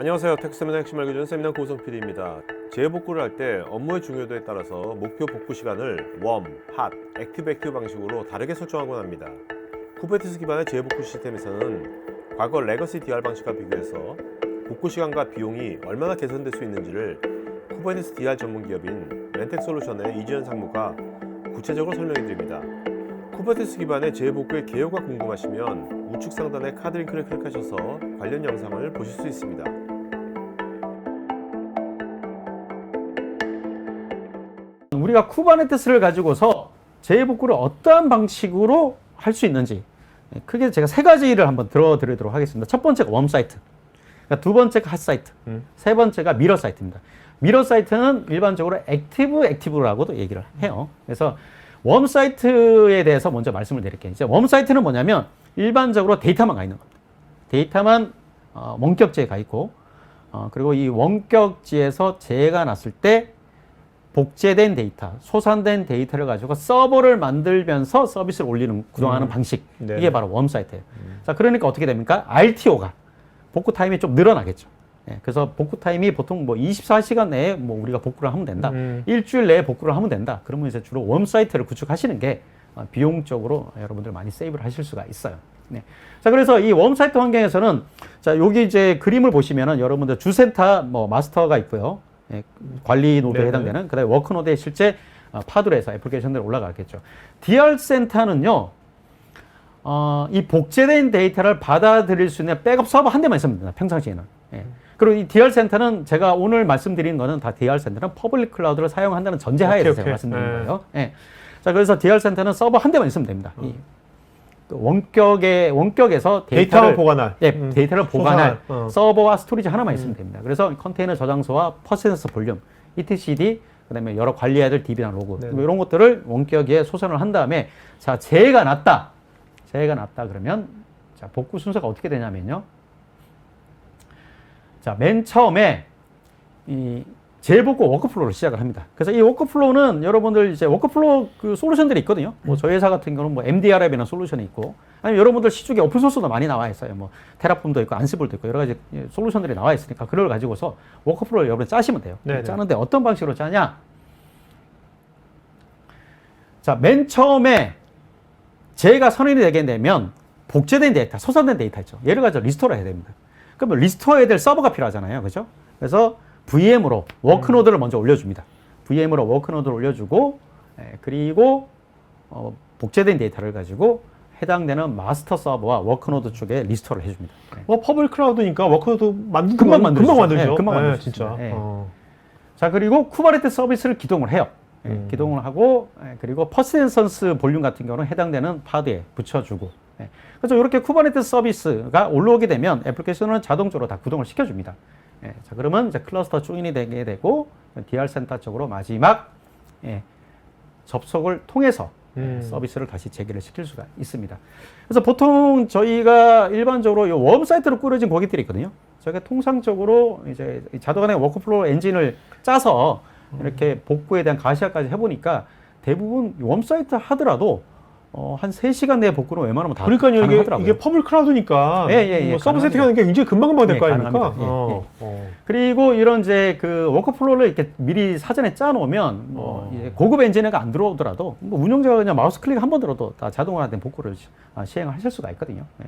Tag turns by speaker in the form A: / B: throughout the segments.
A: 안녕하세요. 텍스트맨 핵심 알려주는 세미나 고성 PD입니다. 재복구를 할 때 업무의 중요도에 따라서 목표 복구 시간을 웜, 핫, 액티브 액티브 방식으로 다르게 설정하곤 합니다. 쿠베티스 기반의 재복구 시스템에서는 과거 레거시 DR 방식과 비교해서 복구 시간과 비용이 얼마나 개선될 수 있는지를 쿠베티스 DR 전문 기업인 렌텍 솔루션의 이지연 상무가 구체적으로 설명해 드립니다. 쿠버티스 기반의 재복구의 개요가 궁금하시면 우측 상단의 카드 링크를 클릭하셔서 관련 영상을 보실 수 있습니다.
B: 우리가 쿠버네티스를 가지고서 재복구를 어떠한 방식으로 할 수 있는지 예, 크게 제가 세 가지를 한번 들어드리도록 하겠습니다. 첫 번째가 웜 사이트, 그러니까 두 번째가 핫 사이트,
A: 음.
B: 세 번째가 미러 사이트입니다. 미러 사이트는 일반적으로 액티브 액티브라고도 얘기를 해요. 그래서 웜 사이트에 대해서 먼저 말씀을 드릴게요. 이제 웜 사이트는 뭐냐면 일반적으로 데이터만 가 있는 겁니다. 데이터만 어, 원격지에 가 있고 어, 그리고 이 원격지에서 재해가 났을 때 복제된 데이터, 소산된 데이터를 가지고 서버를 만들면서 서비스를 올리는 구동하는 방식.
A: 네.
B: 이게 바로 웜 사이트예요. 자, 그러니까 어떻게 됩니까? RTO가 복구 타임이 좀 늘어나겠죠. 예, 그래서 복구 타임이 보통 뭐 24시간 내에 뭐 우리가 복구를 하면 된다.
A: 음.
B: 일주일 내에 복구를 하면 된다. 그러면 이제 주로 웜 사이트를 구축하시는 게 어, 비용적으로 여러분들 많이 세이브를 하실 수가 있어요. 네. 자, 그래서 이 웜 사이트 환경에서는 자, 여기 이제 그림을 보시면은 여러분들 주센터 뭐 마스터가 있고요. 예, 관리 노드에
A: 네네.
B: 해당되는 그다음에 워크 노드에 실제 어, 파드에서 애플리케이션들이 올라가겠죠. DR 센터는요. 어, 이 복제된 데이터를 받아들일 수 있는 백업 서버 한 대만 있으면 됩니다. 평상시에는. 예. 그리고 이 DR 센터는 제가 오늘 말씀드린 거는 다 DR 센터는 퍼블릭 클라우드를 사용한다는 전제하에서
A: 오케이,
B: 제가
A: 오케이.
B: 말씀드린
A: 네.
B: 거예요. 예. 자, 그래서 DR 센터는 서버 한 대만 있으면 됩니다. 이, 그 원격의 원격에서 데이터를
C: 보관할.
B: 예,
C: 음.
B: 데이터를 보관할
C: 어.
B: 서버와 스토리지 하나만 있으면 됩니다. 그래서 컨테이너 저장소와 퍼센스 볼륨, etcd, 그다음에 여러 관리해야 될 DB나 로그
C: 네.
B: 뭐 이런 것들을 원격에 소선을 한 다음에 자 재해가 났다, 재해가 났다 그러면 자 복구 순서가 어떻게 되냐면요. 자 맨 처음에 이 재복구 워크플로우를 시작을 합니다. 그래서 이 워크플로우는 여러분들 이제 워크플로우 그 솔루션들이 있거든요. 뭐 저희 회사 같은 경우는 뭐 MDR앱이나 솔루션이 있고, 아니면 여러분들 시중에 오픈소스도 많이 나와 있어요. 뭐 테라폼도 있고 안시블도 있고 여러 가지 예, 솔루션들이 나와 있으니까 그걸 가지고서 워크플로우를 여러분 짜시면 돼요.
C: 네네.
B: 짜는데 어떤 방식으로 짜냐? 자, 맨 처음에 제가 선언이 되게 되면 복제된 데이터, 소산된 데이터 있죠. 얘를 가지고 리스토어를 해야 됩니다. 그러면 리스토어해야 될 서버가 필요하잖아요. 그죠? 그래서 VM으로 워크노드를 먼저 올려줍니다. VM으로 워크노드를 올려주고, 예, 그리고 어, 복제된 데이터를 가지고 해당되는 마스터 서버와 워크노드 쪽에 리스토어를 해줍니다. 예.
C: 뭐 퍼블릭 클라우드니까 워크도 만들
B: 금방 만들 수
C: 금방. 만들죠.
B: 네, 금방
C: 네,
B: 만들 수
C: 진짜.
B: 네.
C: 어.
B: 자 그리고 쿠버네티스 서비스를 기동을 해요. 예,
C: 음.
B: 기동을 하고 예, 그리고 퍼센선스 볼륨 같은 경우는 해당되는 파드에 붙여주고 예. 그래서 이렇게 쿠버네티스 서비스가 올라오게 되면 애플리케이션은 자동적으로 다 구동을 시켜줍니다. 예, 자 그러면 이제 클러스터 조인이 되게 되고 DR 센터 쪽으로 마지막 예, 접속을 통해서 예,
C: 음.
B: 서비스를 다시 재개를 시킬 수가 있습니다. 그래서 보통 저희가 일반적으로 이 웜 사이트로 꾸려진 고객들이 있거든요. 저희가 통상적으로 이제 이 자동화의 워크플로우 엔진을 짜서 이렇게 복구에 대한 가시화까지 해보니까 대부분 웜 사이트 하더라도 어, 한 3시간 내에 복구는 웬만하면 다
C: 그러니까요. 이게,
B: 가능하더라고요.
C: 이게 퍼블릭 클라우드니까
B: 예, 예, 예,
C: 뭐 서브
B: 가능합니다.
C: 세팅하는 게 굉장히 금방금방 될
B: 예,
C: 거 아닙니까?
B: 가능합니다. 예,
C: 어, 어.
B: 그리고 이런 이제 그 워크플로우를 이렇게 미리 사전에 짜놓으면 뭐
C: 어.
B: 이제 고급 엔진에가 안 들어오더라도 뭐 운영자가 그냥 마우스 클릭 한 번 들어도 다 자동화된 복구를 시- 아, 시행을 하실 수가 있거든요. 네.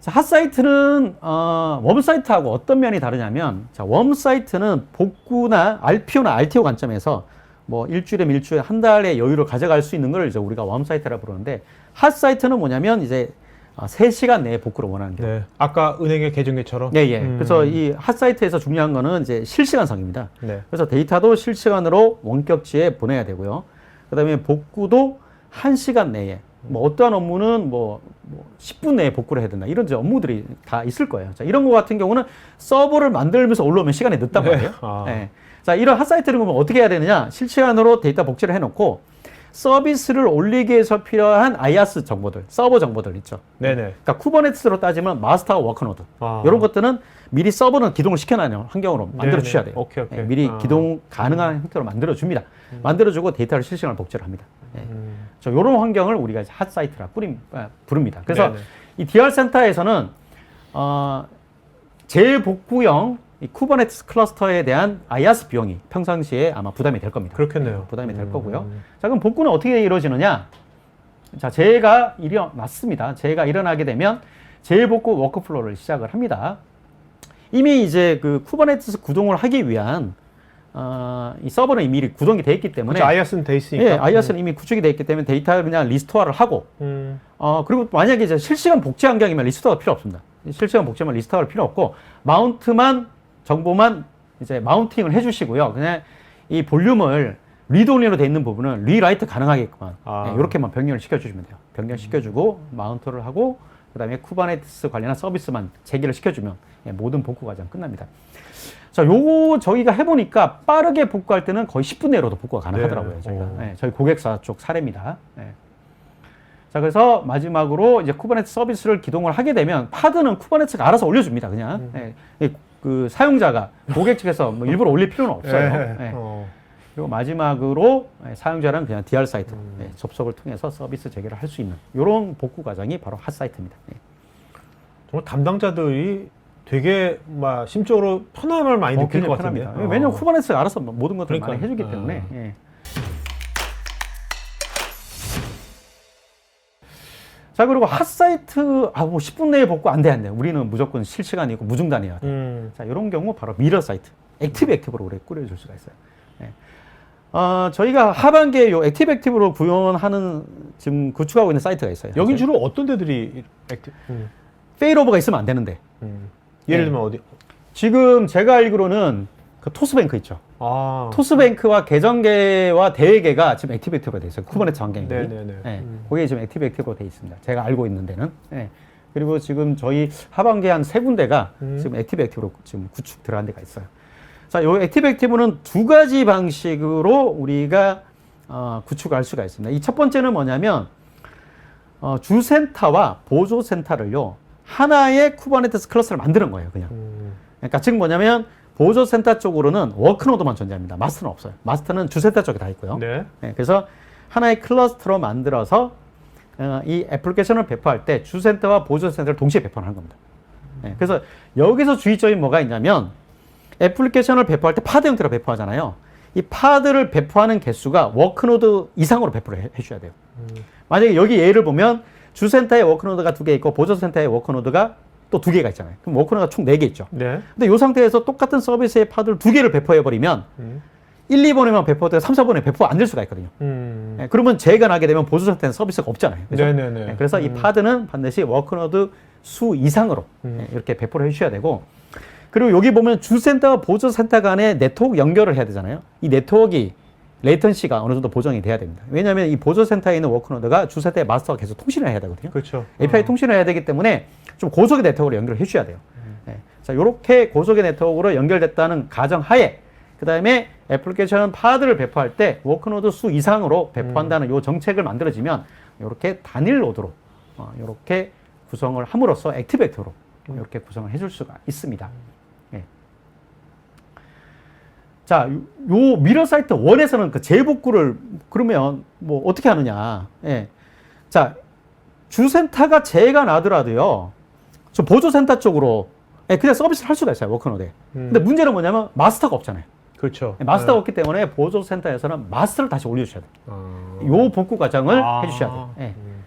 B: 자, 핫 사이트는 어, 웜 사이트하고 어떤 면이 다르냐면 자, 웜 사이트는 복구나 RPO나 RTO 관점에서 뭐 일주일에 일주일에 한 달의 여유를 가져갈 수 있는 걸 이제 우리가 웜 사이트라 부르는데 핫 사이트는 뭐냐면 이제 어, 3시간 내에 복구를 원하는 게
C: 네. 아까 은행의 계정계처럼.
B: 예, 예.
C: 음.
B: 그래서 이 핫 사이트에서 중요한 거는 이제 실시간성입니다.
C: 네.
B: 그래서 데이터도 실시간으로 원격지에 보내야 되고요. 그 다음에 복구도 한시간 내에, 뭐 어떠한 업무는 뭐, 뭐 10분 내에 복구를 해야 된다. 이런 이제 업무들이 다 있을 거예요. 자, 이런 거 같은 경우는 서버를 만들면서 올라오면 시간이 늦단
C: 네.
B: 말이에요.
C: 아.
B: 예. 자, 이런 핫사이트를 보면 어떻게 해야 되느냐? 실시간으로 데이터 복제를 해놓고 서비스를 올리기 위해서 필요한 IaaS 정보들, 서버 정보들 있죠.
C: 네네.
B: 그러니까 쿠버네티스로 따지면 마스터와 워크노드
C: 아.
B: 이런 것들은 미리 서버는 기동을 시켜놔요 환경으로 만들어 주셔야 돼요.
C: 오케이, 오케이.
B: 예, 미리
C: 아.
B: 기동 가능한 형태로 만들어 줍니다. 만들어 주고 데이터를 실시간으로 복제를 합니다. 예.
C: 음.
B: 저 이런 환경을 우리가 핫 사이트라 꾸림 아, 부릅니다. 그래서
C: 네네.
B: 이 DR 센터에서는 어, 재복구형 이 쿠버네티스 클러스터에 대한 아이아스 비용이 평상시에 아마 부담이 될 겁니다.
C: 그렇겠네요.
B: 부담이 될
C: 음.
B: 거고요. 자, 그럼 복구는 어떻게 이루어지느냐? 자, 재해가 일어났습니다. 재해가 일어나게 되면 재해 복구 워크플로우를 시작을 합니다. 이미 이제 그 쿠버네티스 구동을 하기 위한 어, 이 서버는 이미 구동이 돼 있기 때문에
C: 그렇죠. 아이아스는 돼 있으니까.
B: 예, 아이아스는 이미 구축이 돼 있기 때문에 데이터를 그냥 리스토어를 하고
C: 음.
B: 어, 그리고 만약에 이제 실시간 복제 환경이면 리스토어가 필요 없습니다. 실시간 복제만 리스토어할 필요 없고 마운트만 정보만 이제 마운팅을 해주시고요. 그냥 이 볼륨을 리드 온리로 돼 있는 부분은 리라이트 가능하게끔만
C: 아.
B: 예, 이렇게만 변경을 시켜주시면 돼요. 변경시켜주고 마운트를 하고 그다음에 쿠버네티스 관련한 서비스만 제기를 시켜주면 예, 모든 복구 과정 끝납니다. 자, 요거 저희가 해보니까 빠르게 복구할 때는 거의 10분 내로도 복구가 가능하더라고요.
C: 네.
B: 저희가
C: 오.
B: 예, 저희 고객사 쪽 사례입니다. 예. 자, 그래서 마지막으로 이제 쿠버네티스 서비스를 기동을 하게 되면 파드는 쿠버네티스가 알아서 올려줍니다. 그냥
C: 음.
B: 예, 이- 그 사용자가 고객 측에서 뭐 일부러 올릴 필요는 없어요.
C: 예.
B: 예.
C: 어.
B: 그리고 마지막으로 예, 사용자는 그냥 DR 사이트
C: 음.
B: 예, 접속을 통해서 서비스 재개를 할 수 있는 이런 복구 과정이 바로 핫 사이트입니다. 예.
C: 정말 담당자들이 되게 막 심적으로 편함을 많이
B: 어,
C: 느낄 것 같은데.
B: 편합니다. 왜냐면 쿠버네티스가 알아서 모든 것들을
C: 그러니까.
B: 많이 해주기
C: 어.
B: 때문에. 예. 자 그리고 핫 사이트 아 뭐 10분 내에 복구 안돼 안 돼. 우리는 무조건 실시간이고 무중단이야.
C: 음.
B: 자 이런 경우 바로 미러 사이트, 액티브 액티브로 우리 꾸려줄 수가 있어요. 예. 어, 저희가 하반기에 요 액티브 액티브로 구현하는 지금 구축하고 있는 사이트가 있어요.
C: 여긴 주로 어떤 데들이 액티? 음.
B: 페일오버가 있으면 안 되는데
C: 음. 예를
B: 네.
C: 들면 어디?
B: 지금 제가 알기로는 그 토스뱅크 있죠.
C: 아.
B: 토스뱅크와 계정계와 대외계가 지금 액티브로 돼 있어요. 쿠버네티스 환경이.
C: 네네네.
B: 예,
C: 음.
B: 거기에 지금 액티브로 돼 있습니다. 제가 알고 있는 데는. 예. 그리고 지금 저희 하반기에 한 세 군데가
C: 음.
B: 지금 액티브 액티브로 지금 구축 들어간 데가 있어요. 자, 요 액티브 액티브는 두 가지 방식으로 우리가 어, 구축할 수가 있습니다. 이 첫 번째는 뭐냐면 어, 주센터와 보조센터를요 하나의 쿠버네티스 클러스를 만드는 거예요, 그냥.
C: 음.
B: 그러니까 즉 뭐냐면 보조센터 쪽으로는 워크노드만 존재합니다. 마스터는 없어요. 마스터는 주센터 쪽에 다 있고요.
C: 네.
B: 네, 그래서 하나의 클러스터로 만들어서 어, 이 애플리케이션을 배포할 때 주센터와 보조센터를 동시에 배포하는 겁니다. 네, 그래서 여기서 주의점이 뭐가 있냐면 애플리케이션을 배포할 때 파드 형태로 배포하잖아요. 이 파드를 배포하는 개수가 워크노드 이상으로 배포를 해, 해줘야 돼요. 만약에 여기 예를 보면 주센터에 워크노드가 두 개 있고 보조센터에 워크노드가 또 두 개가 있잖아요. 그럼 워크노드가 총 네 개 있죠.
C: 네.
B: 근데 이 상태에서 똑같은 서비스의 파드를 두 개를 배포해 버리면
C: 음.
B: 1, 2번에만 배포되고 3, 4번에 배포 안 될 수가 있거든요.
C: 음.
B: 예, 그러면 재가 나게 되면 보조 상태는 서비스가 없잖아요. 그죠?
C: 네네네.
B: 예, 그래서 이 파드는 반드시 워크노드 수 이상으로
C: 음.
B: 예, 이렇게 배포를 해주셔야 되고 그리고 여기 보면 주센터와 보조센터 간의 네트워크 연결을 해야 되잖아요. 이 네트워크가 레이턴시가 어느 정도 보정이 돼야 됩니다. 왜냐하면 이 보조센터에 있는 워크노드가 주센터의 마스터와 계속 통신을 해야 되거든요.
C: 그렇죠.
B: API 통신을 해야 되기 때문에 좀 고속의 네트워크로 연결을 해주셔야 돼요. 예. 자, 이렇게 고속의 네트워크로 연결됐다는 가정 하에 그 다음에 애플리케이션 파드를 배포할 때 워크노드 수 이상으로 배포한다는 요 정책을 만들어지면 이렇게 단일 노드로 어, 이렇게 구성을 함으로써 액티브로 이렇게 구성을 해줄 수가 있습니다. 예. 자, 요, 요 미러 사이트 1에서는 그 재복구를 그러면 뭐 어떻게 하느냐. 예. 자, 주센터가 재가 나더라도요. 저 보조센터 쪽으로 예, 그냥 서비스를 할 수가 있어요. 워크노드에.
C: 음.
B: 근데 문제는 뭐냐면 마스터가 없잖아요.
C: 그렇죠.
B: 예, 마스터가 없기 때문에 보조센터에서는 마스터를 다시 올려주셔야 돼요.
C: 아.
B: 요 복구 과정을
C: 아.
B: 해주셔야 돼요. 예.
C: 음.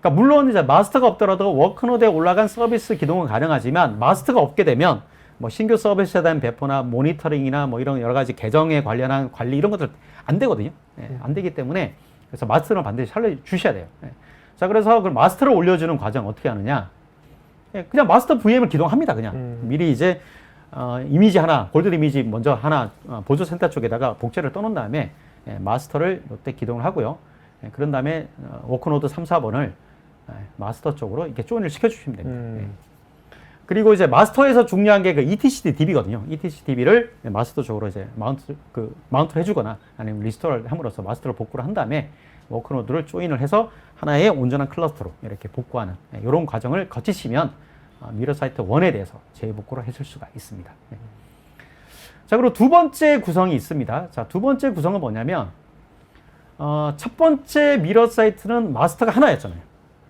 B: 그러니까 물론 이제 마스터가 없더라도 워크노드에 올라간 서비스 기동은 가능하지만 마스터가 없게 되면 뭐 신규 서비스에 대한 배포나 모니터링이나 뭐 이런 여러 가지 계정에 관련한 관리 이런 것들 안 되거든요. 예, 안 되기 때문에 그래서 마스터는 반드시 살려 주셔야 돼요. 예. 자 그래서 그 마스터를 올려주는 과정 어떻게 하느냐? 예, 그냥 마스터 VM을 기동합니다. 그냥
C: 음.
B: 미리 이제 어, 이미지 하나 골드 이미지 먼저 하나 어, 보조센터 쪽에다가 복제를 떠놓은 다음에 예, 마스터를 이때 기동을 하고요. 예, 그런 다음에 어, 워크노드 3, 4번을 예, 마스터 쪽으로 이렇게 조인을 시켜주시면 됩니다. 예.
C: 음.
B: 그리고 이제 마스터에서 중요한 게 그 ETCD DB거든요. ETCD DB를 마스터 쪽으로 이제 마운트 그 마운트를 해주거나 아니면 리스토어를 함으로써 마스터를 복구를 한 다음에 워크노드를 조인을 해서 하나의 온전한 클러스터로 이렇게 복구하는 이런 과정을 거치시면 어, 미러 사이트 1에 대해서 재복구를 해줄 수가 있습니다. 네. 자 그리고 두 번째 구성이 있습니다. 자 두 번째 구성은 뭐냐면 어, 첫 번째 미러 사이트는 마스터가 하나였잖아요.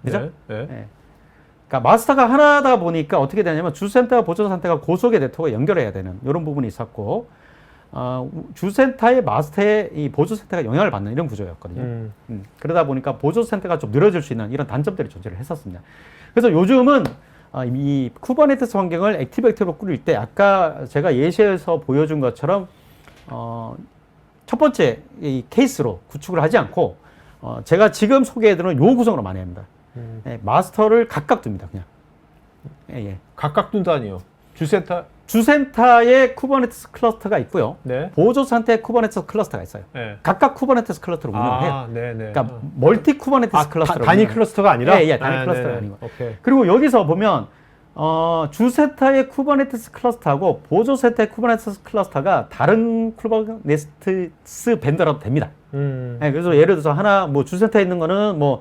B: 그죠?
C: 네. 네.
B: 예. 그러니까 마스터가 하나다 보니까 어떻게 되냐면 주센터와 보조 센터가 고속의 네트워크에 연결해야 되는 이런 부분이 있었고 어, 주센터의 마스터의 이 보조센터가 영향을 받는 이런 구조였거든요.
C: 음.
B: 음, 그러다 보니까 보조센터가 좀 늘어질 수 있는 이런 단점들이 존재를 했었습니다. 그래서 요즘은 어, 이 쿠버네티스 환경을 액티브로 꾸릴 때 아까 제가 예시에서 보여준 것처럼 어, 첫 번째 이 케이스로 구축을 하지 않고 어, 제가 지금 소개해드리는 요 구성으로 많이 합니다.
C: 음.
B: 예, 마스터를 각각 둡니다, 그냥. 예, 예.
C: 각각 둔다니요. 주센터.
B: 주센터에 쿠버네티스 클러스터가 있고요.
C: 네.
B: 보조센터에 쿠버네티스 클러스터가 있어요.
C: 네.
B: 각각 쿠버네티스 클러스터를 운영해요.
C: 아, 네, 네.
B: 그러니까 멀티 쿠버네티스
C: 아,
B: 클러스터를
C: 다, 단위. 클러스터가 아니라?
B: 예, 예, 단위
C: 아,
B: 클러스터가
C: 네,
B: 아니고.
C: 오케이.
B: 그리고 여기서 보면 어, 주센터의 쿠버네티스 클러스터하고 보조센터의 쿠버네티스 클러스터가 다른 쿠버네티스 밴드라도 됩니다.
C: 음.
B: 예, 그래서 예를 들어서 하나 뭐 주센터에 있는 거는 뭐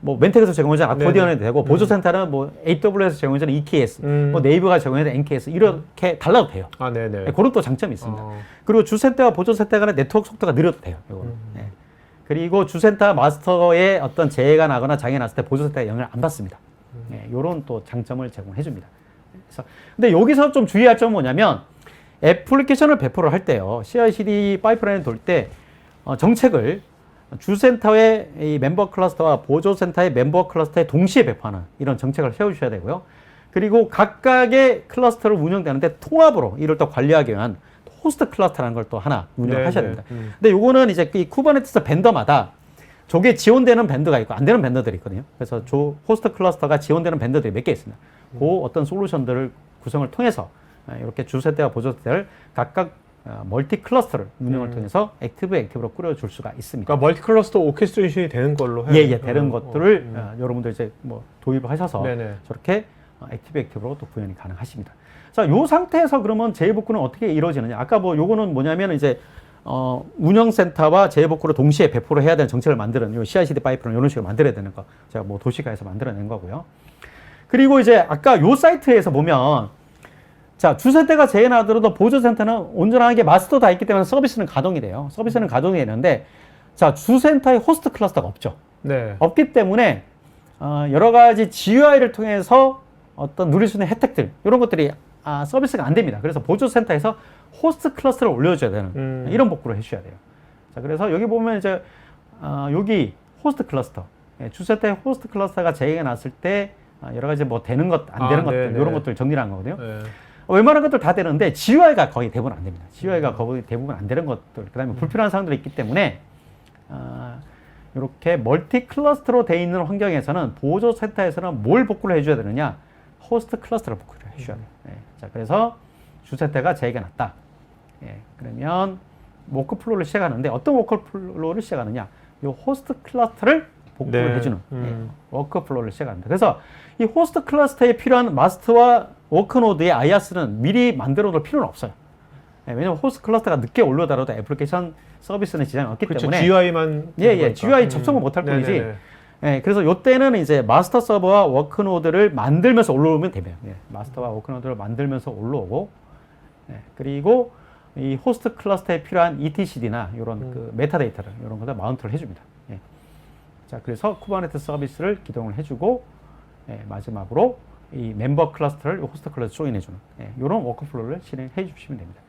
B: 뭐 멘텍에서 제공해주는 아코디언이 되고 보조센터는 뭐 AWS 제공해주는 EKS,
C: 음.
B: 뭐 네이버가 제공해주는 NKS 이렇게 달라도 돼요.
C: 아, 네, 네.
B: 예, 그런 또 장점이 있습니다.
C: 어.
B: 그리고 주센터와 보조센터 간의 네트워크 속도가 느려도 돼요. 요거는.
C: 음.
B: 예. 그리고 주센터 마스터에 어떤 재해가 나거나 장애 났을 때 보조센터가 영향을 안 받습니다.
C: 음.
B: 예, 요런 또 장점을 제공해 줍니다. 그래서 근데 여기서 좀 주의할 점은 뭐냐면 애플리케이션을 배포를 할 때요. CI/CD 파이프라인을 돌때 어, 정책을 주센터의 이 멤버 클러스터와 보조센터의 멤버 클러스터에 동시에 배포하는 이런 정책을 세워주셔야 되고요. 그리고 각각의 클러스터를 운영되는데 통합으로 이를 또 관리하기 위한 호스트 클러스터라는 걸 또 하나 운영하셔야
C: 네,
B: 됩니다.
C: 네. 음.
B: 근데 요거는 이제 이 쿠버네티스 밴더마다 저게 지원되는 밴드가 있고 안 되는 밴드들이 있거든요. 그래서 조 호스트 클러스터가 지원되는 밴드들이 몇 개 있습니다. 그 어떤 솔루션들을 구성을 통해서 아, 이렇게 주세대와 보조세대를 각각 어, 멀티 클러스터를 운영을
C: 음.
B: 통해서 액티브 액티브로 꾸려줄 수가 있습니다.
C: 그러니까 멀티 클러스터 오케스트레이션이 되는 걸로 해요.
B: 예, 예, 되는
C: 어,
B: 것들을
C: 어, 음.
B: 어, 여러분들 이제 뭐 도입을 하셔서
C: 네네.
B: 저렇게 어, 액티브 액티브로 또 구현이 가능하십니다. 자, 요 상태에서 그러면 재해복구는 어떻게 이루어지느냐? 아까 뭐 요거는 뭐냐면 이제 어, 운영센터와 재해복구를 동시에 배포를 해야 되는 정책을 만드는 요 CI/CD 파이프는 이런 식으로 만들어야 되는 거. 제가 뭐 도시가에서 만들어낸 거고요. 그리고 이제 아까 요 사이트에서 보면 자, 주센터가 재해 나더라도 보조센터는 온전하게 마스터 다 있기 때문에 서비스는 가동이 돼요. 서비스는 가동이 되는데 자, 주센터에 호스트 클러스터가 없죠.
C: 네.
B: 없기 때문에 어, 여러 가지 GUI를 통해서 어떤 누릴 수 있는 혜택들 이런 것들이 아, 서비스가 안 됩니다. 그래서 보조센터에서 호스트 클러스터를 올려줘야 되는
C: 음.
B: 이런 복구를 해주셔야 돼요. 자, 그래서 여기 보면 이제 어, 여기 호스트 클러스터 예, 주센터에 호스트 클러스터가 재해가 났을 때 아, 여러 가지 뭐 되는 것안
C: 아,
B: 되는 것들
C: 네네.
B: 이런 것들 정리를 한 거거든요.
C: 네.
B: 웬만한 것들 다 되는데 GUI가 거의 대부분 안 됩니다. GUI가 거의 대부분 안 되는 것들, 그 다음에 불필요한 사항들이 있기 때문에, 아, 이렇게 멀티 클러스터로 돼 있는 환경에서는 보조 센터에서는 뭘 복구를 해줘야 되느냐? 호스트 클러스터를 복구를 해줘야 돼요. 예. 자, 그래서 주센터가 재해가 났다. 예. 그러면 워크플로우를 시작하는데 어떤 워크플로우를 시작하느냐? 이 호스트 클러스터를 복구를
C: 네.
B: 해주는
C: 음.
B: 예. 워크플로우를 시작합니다. 그래서 이 호스트 클러스터에 필요한 마스터와 워크노드의 아이아스는 미리 만들어 놓을 필요는 없어요. 예, 왜냐면 호스트 클러스터가 늦게 올라오더라도 애플리케이션 서비스는 지장이 없기
C: 그렇죠.
B: 때문에
C: GUI만
B: 예, 예, GUI 접속을 못할
C: 네네네.
B: 뿐이지. 예, 그래서 요때는 이제 마스터 서버와 워크노드를 만들면서 올라오면 됩니다. 예, 마스터와 워크노드를 만들면서 올라오고, 예, 그리고 이 호스트 클러스터에 필요한 etcd나 이런
C: 음.
B: 그 메타데이터를 이런 것들 마운트를 해줍니다. 예. 자, 그래서 쿠버네티스 서비스를 기동을 해주고, 예, 마지막으로 이 멤버 클러스터를 이 호스트 클러스터 조인해 주는 예, 이런 워크플로우를 진행해 주시면 됩니다.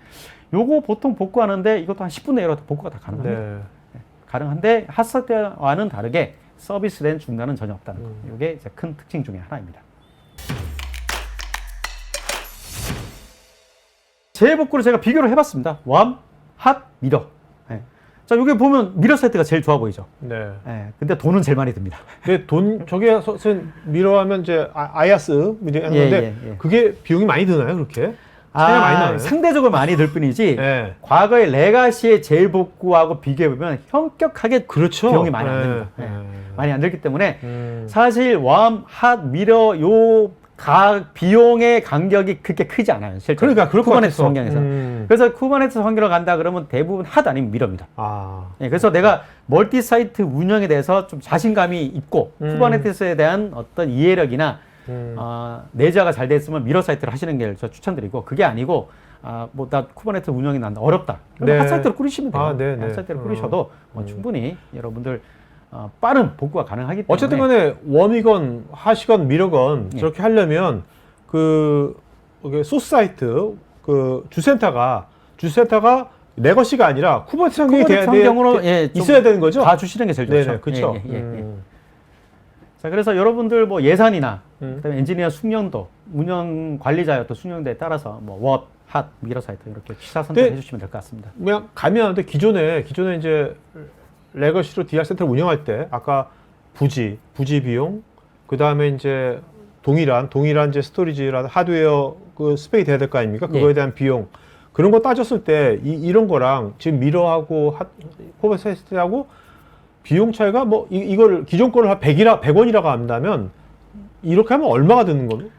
B: 요거 보통 복구하는데 이것도 한 10분 내로 복구가 다 가능합니다.
C: 네.
B: 가능한데 핫스 때와는 다르게 서비스 된 중단은 전혀 없다는 거.
C: 음.
B: 이게 이제 큰 특징 중에 하나입니다. 재복구를 제가 비교를 해봤습니다. 웜, 핫, 미러. 예. 자, 여기 보면 미러 세트가 제일 좋아 보이죠.
C: 네.
B: 예. 근데 돈은 제일 많이 듭니다.
C: 근데 돈 저게 선 미러하면 이제 아, 아이아스 이제 하는
B: 예, 예, 예.
C: 그게 비용이 많이 드나요 그렇게? 차이가 많이 나요.
B: 상대적으로 많이 들 뿐이지.
C: 네.
B: 과거의 레가시의 재복구하고 비교해 보면 현격하게
C: 그렇죠.
B: 비용이 많이 안
C: 네.
B: 듭니다. 예.
C: 네.
B: 많이 안 들기 때문에
C: 음.
B: 사실 웜, 핫, 미러 요 각 비용의 간격이 그렇게 크지 않아요. 실제
C: 그러니까 그럴 것
B: 쿠버네티스. 환경에서.
C: 음.
B: 그래서 쿠버네티스 환경으로 간다 그러면 대부분 핫 아니면 미러입니다.
C: 아.
B: 예, 그래서 내가 멀티 사이트 운영에 대해서 좀 자신감이 있고
C: 음.
B: 쿠버네티스에 대한 어떤 이해력이나
C: 음.
B: 어, 내재가 잘돼 있으면 미러 사이트를 하시는 게 저 추천드리고 그게 아니고 아, 뭐 나 쿠버네티스 운영이 난다 어렵다. 그럼
C: 네.
B: 핫 사이트를 꾸리시면 돼요.
C: 아, 네, 네.
B: 핫 사이트를
C: 어.
B: 꾸리셔도 뭐
C: 음.
B: 충분히 여러분들 어, 빠른 복구가 가능하기 때문에
C: 어쨌든 간에 웜이건 핫이건 미러건
B: 예.
C: 저렇게 하려면 그 이게 소스 사이트 그 주센터가 주센터가 레거시가 아니라 쿠버네티스 환경이 돼야 돼
B: 환경으로 예, 좀
C: 있어야 되는 거죠?
B: 다 주시는 게 제일 좋죠.
C: 그렇죠.
B: 예, 예, 예, 예.
C: 음.
B: 자, 그래서 여러분들 뭐 예산이나
C: 음.
B: 그다음에 엔지니어 숙련도, 운영 관리자의 또 숙련도에 따라서 뭐 워, 핫, 미러 사이트 이렇게 취사 선택해
C: 네.
B: 주시면 될 것 같습니다.
C: 그냥 하는데 기존에 기존에 이제 레거시로 DR 센터를 운영할 때 아까 부지 부지 비용 그 다음에 이제 동일한 동일한 이제 스토리지랑 하드웨어 그 스펙이 돼야 될 거 아닙니까? 그거에
B: 예.
C: 대한 비용 그런 거 따졌을 때 이, 이런 거랑 지금 미러하고 코버세스트하고 비용 차이가 뭐 이, 이걸 기존 거를 한 100이라 100원이라고 한다면 이렇게 하면 얼마가 드는 거예요?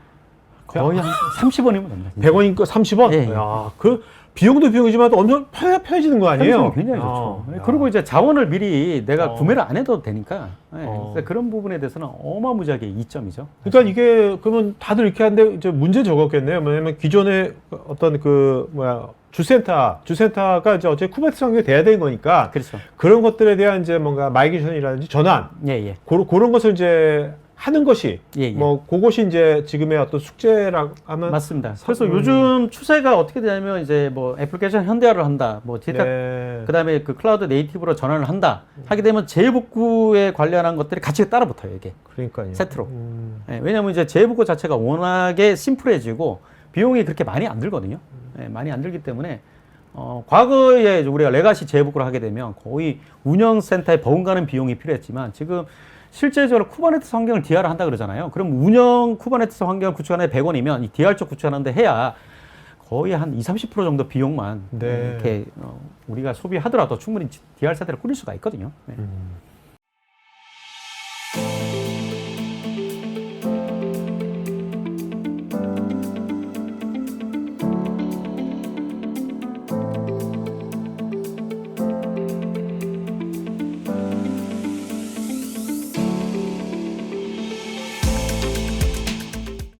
B: 거의 한 30원이면 됩니다.
C: 100원이니까 30원?
B: 예, 예.
C: 야, 그 비용도 비용이지만 또 엄청 편, 편해지는 거 아니에요?
B: 편의성은 굉장히 좋죠. 예,
C: 아,
B: 그리고 이제 자원을 미리 내가
C: 어.
B: 구매를 안 해도 되니까 예,
C: 어.
B: 그래서 그런 부분에 대해서는 어마무지하게 이점이죠.
C: 그러니까 이게 그러면 다들 이렇게 하는데 이제 문제 적었겠네요. 뭐냐면 기존에 어떤 그 뭐야 주센터 주센터가 이제 어차피 쿠버네티스 환경이 돼야 되는 거니까
B: 그렇죠.
C: 그런 것들에 대한 이제 뭔가 마이그레이션이라든지 전환
B: 예, 예.
C: 그런 그런 것을 이제 하는 것이
B: 예, 예.
C: 뭐 그것이 이제 지금의 어떤 숙제라고 하면
B: 맞습니다. 그래서
C: 음.
B: 요즘 추세가 어떻게 되냐면 이제 뭐 애플리케이션 현대화를 한다. 뭐 데이터
C: 네.
B: 그다음에 그 클라우드 네이티브로 전환을 한다. 하게 되면 재복구에 관련한 것들이 같이 따라 붙어요, 이게.
C: 그러니까요.
B: 세트로.
C: 음.
B: 예, 왜냐하면 이제 재복구 자체가 워낙에 심플해지고 비용이 그렇게 많이 안 들거든요. 예, 많이 안 들기 때문에 어, 과거에 우리가 레가시 재복구를 하게 되면 거의 운영센터에 버금가는 비용이 필요했지만 지금 실제적으로 쿠버네티스 환경을 DR을 한다 그러잖아요. 그럼 운영 쿠버네티스 환경을 구축하는데 100원이면 이 DR 쪽 구축하는데 해야 거의 한 20, 30% 정도 비용만
C: 네.
B: 이렇게 어, 우리가 소비하더라도 충분히 DR 세대를 꾸릴 수가 있거든요. 네.
C: 음.